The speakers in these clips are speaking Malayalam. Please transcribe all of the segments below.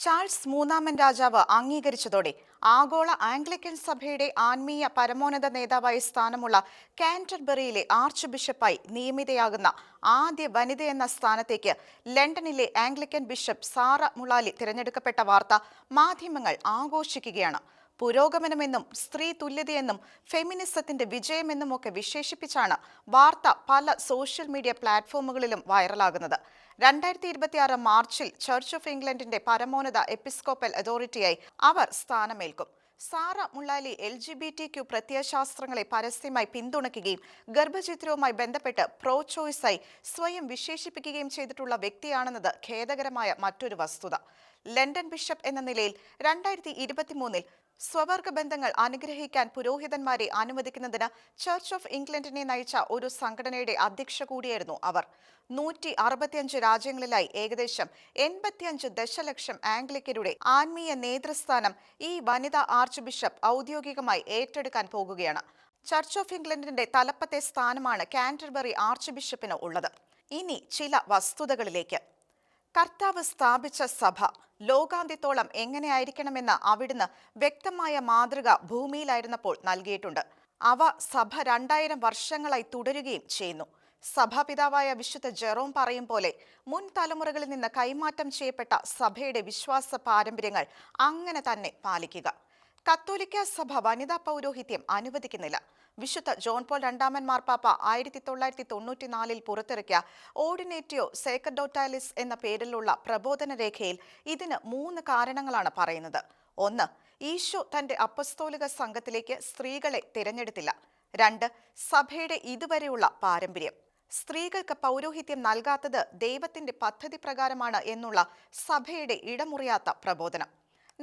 ചാൾസ് മൂന്നാമൻ രാജാവ് അംഗീകരിച്ചതോടെ ആഗോള ആംഗ്ലിക്കൻ സഭയുടെ ആത്മീയ പരമോന്നത നേതാവായി സ്ഥാനമുള്ള കാന്റർബറിയിലെ ആർച്ച് ബിഷപ്പായി നിയമിതയാകുന്ന ആദ്യ വനിത എന്ന സ്ഥാനത്തേക്ക് ലണ്ടനിലെ ആംഗ്ലിക്കൻ ബിഷപ്പ് സാറ മുളാലി തിരഞ്ഞെടുക്കപ്പെട്ട വാർത്ത മാധ്യമങ്ങൾ ആഘോഷിക്കുകയാണ്. പുരോഗമനമെന്നും സ്ത്രീ തുല്യതയെന്നും ഫെമിനിസത്തിന്റെ വിജയമെന്നുമൊക്കെ വിശേഷിപ്പിച്ചാണ് വാർത്ത പല സോഷ്യൽ മീഡിയ പ്ലാറ്റ്ഫോമുകളിലും വൈറലാകുന്നത്. രണ്ടായിരത്തി ഇരുപത്തിയാറ് മാർച്ചിൽ ചർച്ച് ഓഫ് ഇംഗ്ലണ്ടിന്റെ പരമോന്നത എപ്പിസ്കോപ്പൽ അതോറിറ്റിയായി അവർ സ്ഥാനമേൽക്കും. Sarah മുള്ളാലി L G B T Q പ്രത്യയശാസ്ത്രങ്ങളെ പരസ്യമായി പിന്തുണയ്ക്കുകയും ഗർഭചിത്രവുമായി ബന്ധപ്പെട്ട് പ്രോ ചോയ്സായി സ്വയം വിശേഷിപ്പിക്കുകയും ചെയ്തിട്ടുള്ള വ്യക്തിയാണെന്നത് ഖേദകരമായ മറ്റൊരു വസ്തുത. ലണ്ടൻ ബിഷപ്പ് എന്ന നിലയിൽ രണ്ടായിരത്തി ഇരുപത്തിമൂന്നിൽ സ്വവർഗ ബന്ധങ്ങൾ അനുഗ്രഹിക്കാൻ പുരോഹിതന്മാരെ അനുവദിക്കുന്നതിന് ചർച്ച് ഓഫ് ഇംഗ്ലണ്ടിനെ നയിച്ച ഒരു സംഘടനയുടെ അധ്യക്ഷ കൂടിയായിരുന്നു അവർ. നൂറ്റി അറുപത്തിയഞ്ച് രാജ്യങ്ങളിലായി ഏകദേശം എൺപത്തിയഞ്ച് ദശലക്ഷം ആംഗ്ലിക്കരുടെ ആത്മീയ നേതൃസ്ഥാനം ഈ വനിതാ ആർച്ച് ബിഷപ്പ് ഔദ്യോഗികമായി ഏറ്റെടുക്കാൻ പോകുകയാണ്. ചർച്ച് ഓഫ് ഇംഗ്ലണ്ടിന്റെ തലപ്പത്തെ സ്ഥാനമാണ് കാന്റർബറി ആർച്ച് ബിഷപ്പിന് ഉള്ളത്. ഇനി ചില വസ്തുതകളിലേക്ക്. കർത്താവ് സ്ഥാപിച്ച സഭ ലോകാന്ത്യത്തോളം എങ്ങനെയായിരിക്കണമെന്ന് അവിടുന്ന് വ്യക്തമായ മാതൃക ഭൂമിയിലായിരുന്നപ്പോൾ നൽകിയിട്ടുണ്ട്. അവ സഭ രണ്ടായിരം വർഷങ്ങളായി തുടരുകയും ചെയ്യുന്നു. സഭാപിതാവായ വിശുദ്ധ ജെറോം പറയും പോലെ മുൻ തലമുറകളിൽ നിന്ന് കൈമാറ്റം ചെയ്യപ്പെട്ട സഭയുടെ വിശ്വാസ പാരമ്പര്യങ്ങൾ അങ്ങനെ തന്നെ പാലിക്കുക. കത്തോലിക്ക സഭ വനിതാ പൗരോഹിത്യം അനുവദിക്കുന്നില്ല. വിശുദ്ധ ജോൺ പോൾ രണ്ടാമൻ മാർപ്പാപ്പ ആയിരത്തി തൊള്ളായിരത്തി തൊണ്ണൂറ്റിനാലിൽ പുറത്തിറക്കിയ ഓർഡിനേറ്റിയോ സേക്കഡോട്ടാലിസ് എന്ന പേരിലുള്ള പ്രബോധന രേഖയിൽ ഇതിന് മൂന്ന് കാരണങ്ങളാണ് പറയുന്നത്. ഒന്ന് ഈശോ തന്റെ അപ്പസ്തോലിക സംഘത്തിലേക്ക് സ്ത്രീകളെ തിരഞ്ഞെടുത്തില്ല. രണ്ട് സഭയുടെ ഇതുവരെയുള്ള പാരമ്പര്യം. സ്ത്രീകൾക്ക് പൗരോഹിത്യം നൽകാത്തത് ദൈവത്തിന്റെ പദ്ധതി പ്രകാരമാണ് എന്നുള്ള സഭയുടെ ഇടമുറിയാത്ത പ്രബോധനം.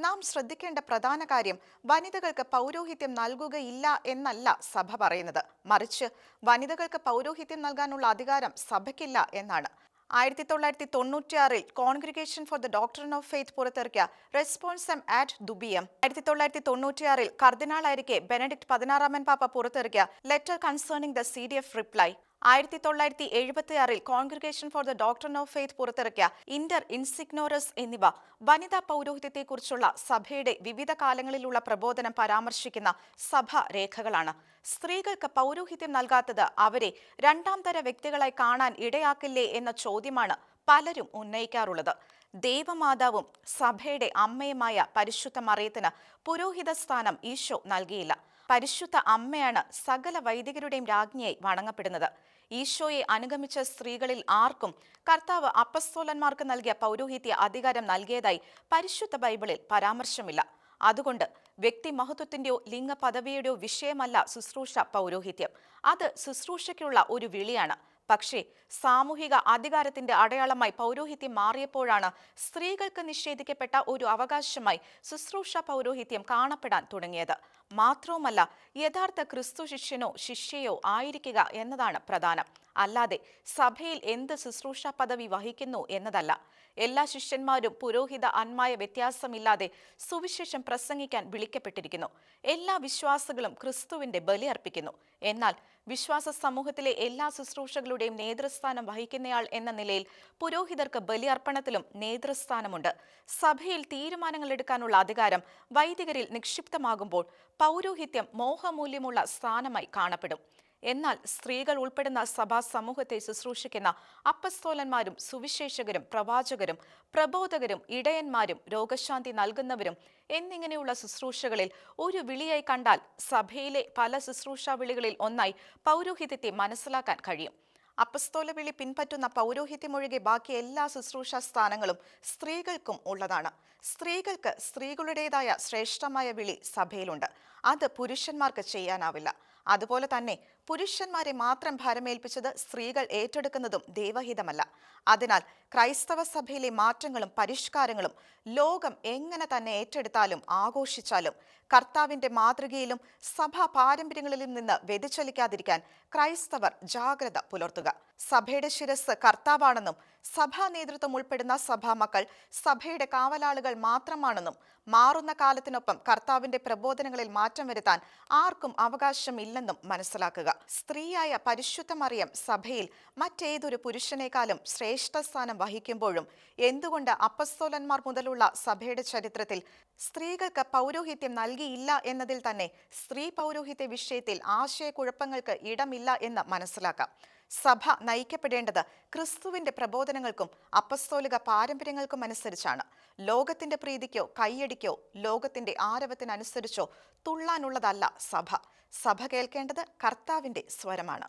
നാം ശ്രദ്ധിക്കേണ്ട പ്രധാന കാര്യം വനിതകൾക്ക് പൗരോഹിത്യം നൽകുകയില്ല എന്നല്ല സഭ പറയുന്നത്. മറിച്ച് വനിതകൾക്ക് പൗരോഹിത്യം നൽകാനുള്ള അധികാരം സഭയ്ക്കില്ല എന്നാണ്. ആയിരത്തി തൊള്ളായിരത്തി തൊണ്ണൂറ്റിയാറിൽ congregation for the doctrine of faith പുറത്തിറക്കിയ റെസ്പോൺസം ആറ്റ് ദുബിയം. ആയിരത്തി തൊള്ളായിരത്തി തൊണ്ണൂറ്റിയാറിൽ കർദിനാളായിരിക്കെ ബെനഡിക്ട് പതിനാറാമൻ പാപ്പ പുറത്തിറക്കിയ letter concerning the C D F reply. ആയിരത്തി തൊള്ളായിരത്തി എഴുപത്തിയാറിൽ congregation for the doctor of faith പുറത്തിറക്കിയ ഇന്റർ ഇൻസിഗ്നോറസ് എന്നിവ വനിതാ പൗരോഹിത്യത്തെക്കുറിച്ചുള്ള സഭയുടെ വിവിധ കാലങ്ങളിലുള്ള പ്രബോധനം പരാമർശിക്കുന്ന സഭ രേഖകളാണ് സ്ത്രീകൾക്ക് പൗരോഹിത്യം നൽകാത്തത് അവരെ രണ്ടാം തര വ്യക്തികളായി കാണാൻ ഇടയാക്കില്ലേ എന്ന ചോദ്യമാണ് പലരും ഉന്നയിക്കാറുള്ളത്. ദേവമാതാവും സഭയുടെ അമ്മയുമായ പരിശുദ്ധ മറിയത്തിന് പുരോഹിത സ്ഥാനം ഈശോ നൽകിയില്ല. പരിശുദ്ധ അമ്മയാണ് സകല വൈദികരുടെയും രാജ്ഞിയായി വണങ്ങപ്പെടുന്നത്. ഈശോയെ അനുഗമിച്ച സ്ത്രീകളിൽ ആർക്കും കർത്താവ് അപ്പസ്തോലന്മാർക്ക് നൽകിയ പൗരോഹിത്യ അധികാരം നൽകിയതായി പരിശുദ്ധ ബൈബിളിൽ പരാമർശമില്ല. അതുകൊണ്ട് വ്യക്തി മഹത്വത്തിന്റെയോ ലിംഗ പദവിയുടെയോ വിഷയമല്ല ശുശ്രൂഷ പൗരോഹിത്യം. അത് ശുശ്രൂഷയ്ക്കുള്ള ഒരു വിളിയാണ്. പക്ഷേ സാമൂഹിക അധികാരത്തിന്റെ അടയാളമായി പൗരോഹിത്യം മാറിയപ്പോഴാണ് സ്ത്രീകൾക്ക് നിഷേധിക്കപ്പെട്ട ഒരു അവകാശമായി ശുശ്രൂഷ പൗരോഹിത്യം കാണപ്പെടാൻ തുടങ്ങിയത്. മാത്രവുമല്ല യഥാർത്ഥ ക്രിസ്തു ശിഷ്യനോ ശിഷ്യയോ ആയിരിക്കുക എന്നതാണ് പ്രധാനം. അല്ലാതെ സഭയിൽ എന്ത് ശുശ്രൂഷ പദവി വഹിക്കുന്നു എന്നതല്ല. എല്ലാ ശിഷ്യന്മാരും പുരോഹിത അന്മായ വ്യത്യാസമില്ലാതെ സുവിശേഷം പ്രസംഗിക്കാൻ വിളിക്കപ്പെട്ടിരിക്കുന്നു. എല്ലാ വിശ്വാസികളും ക്രിസ്തുവിന്റെ ബലി അർപ്പിക്കുന്നു. എന്നാൽ വിശ്വാസ സമൂഹത്തിലെ എല്ലാ ശുശ്രൂഷകളുടെയും നേതൃസ്ഥാനം വഹിക്കുന്നയാൾ എന്ന നിലയിൽ പുരോഹിതർക്ക് ബലിയർപ്പണത്തിലും നേതൃസ്ഥാനമുണ്ട്. സഭയിൽ തീരുമാനങ്ങൾ എടുക്കാനുള്ള അധികാരം വൈദികരിൽ നിക്ഷിപ്തമാകുമ്പോൾ പൗരോഹിത്യം മോഹമൂല്യമുള്ള സ്ഥാനമായി കാണപ്പെടും. എന്നാൽ സ്ത്രീകൾ ഉൾപ്പെടുന്ന സഭാ സമൂഹത്തെ ശുശ്രൂഷിക്കുന്ന അപ്പസ്തോലന്മാരും സുവിശേഷകരും പ്രവാചകരും പ്രബോധകരും ഇടയന്മാരും രോഗശാന്തി നൽകുന്നവരും എന്നിങ്ങനെയുള്ള ശുശ്രൂഷകളിൽ ഒരു വിളിയായി കണ്ടാൽ സഭയിലെ പല ശുശ്രൂഷാ വിളികളിൽ ഒന്നായി പൗരോഹിത്യത്തെ മനസ്സിലാക്കാൻ കഴിയും. അപ്പസ്തോല വിളി പിൻപറ്റുന്ന പൗരോഹിത്യമൊഴികെ ബാക്കി എല്ലാ ശുശ്രൂഷ സ്ഥാനങ്ങളും സ്ത്രീകൾക്കും ഉള്ളതാണ്. സ്ത്രീകൾക്ക് സ്ത്രീകളുടേതായ ശ്രേഷ്ഠമായ വിളി സഭയിലുണ്ട്. അത് പുരുഷന്മാർക്ക് ചെയ്യാനാവില്ല. അതുപോലെ തന്നെ പുരുഷന്മാരെ മാത്രം ഭാരമേൽപ്പിച്ചത് സ്ത്രീകൾ ഏറ്റെടുക്കുന്നതും ദൈവഹിതമല്ല. അതിനാൽ ക്രൈസ്തവ സഭയിലെ മാറ്റങ്ങളും പരിഷ്കാരങ്ങളും ലോകം എങ്ങനെ തന്നെ ഏറ്റെടുത്താലും ആഘോഷിച്ചാലും കർത്താവിന്റെ മാതൃകയിലും സഭാ പാരമ്പര്യങ്ങളിലും നിന്ന് വ്യതിചലിക്കാതിരിക്കാൻ ക്രൈസ്തവർ ജാഗ്രത പുലർത്തുക. സഭയുടെ ശിരസ് കർത്താവാണെന്നും സഭാ നേതൃത്വം ഉൾപ്പെടുന്ന സഭാമക്കൾ സഭയുടെ കാവലാളുകൾ മാത്രമാണെന്നും മാറുന്ന കാലത്തിനൊപ്പം കർത്താവിന്റെ പ്രബോധനങ്ങളിൽ മാറ്റം വരുത്താൻ ആർക്കും അവകാശമില്ലെന്നും മനസ്സിലാക്കുക. സ്ത്രീയായ പരിശുദ്ധ മറിയം സഭയിൽ മറ്റേതൊരു പുരുഷനേക്കാളും ശ്രേഷ്ഠ സ്ഥാനം വഹിക്കുമ്പോഴും എന്തുകൊണ്ട് അപ്പസ്തോലന്മാർ മുതലുള്ള സഭയുടെ ചരിത്രത്തിൽ സ്ത്രീകൾക്ക് പൗരോഹിത്യം നൽകിയില്ല എന്നതിൽ തന്നെ സ്ത്രീ പൗരോഹിത്യ വിഷയത്തിൽ ആശയക്കുഴപ്പങ്ങൾക്ക് ഇടമില്ല എന്ന് മനസ്സിലാക്കാം. സഭ നയിക്കപ്പെടേണ്ടത് ക്രിസ്തുവിന്റെ പ്രബോധനങ്ങൾക്കും അപ്പസ്തോലിക പാരമ്പര്യങ്ങൾക്കും അനുസരിച്ചാണ്. ലോകത്തിന്റെ പ്രീതിക്കോ കൈയടിക്കോ ലോകത്തിന്റെ ആരവത്തിനനുസരിച്ചോ തുള്ളാനുള്ളതല്ല സഭ. സഭ കേൾക്കേണ്ടത് കർത്താവിന്റെ സ്വരമാണ്.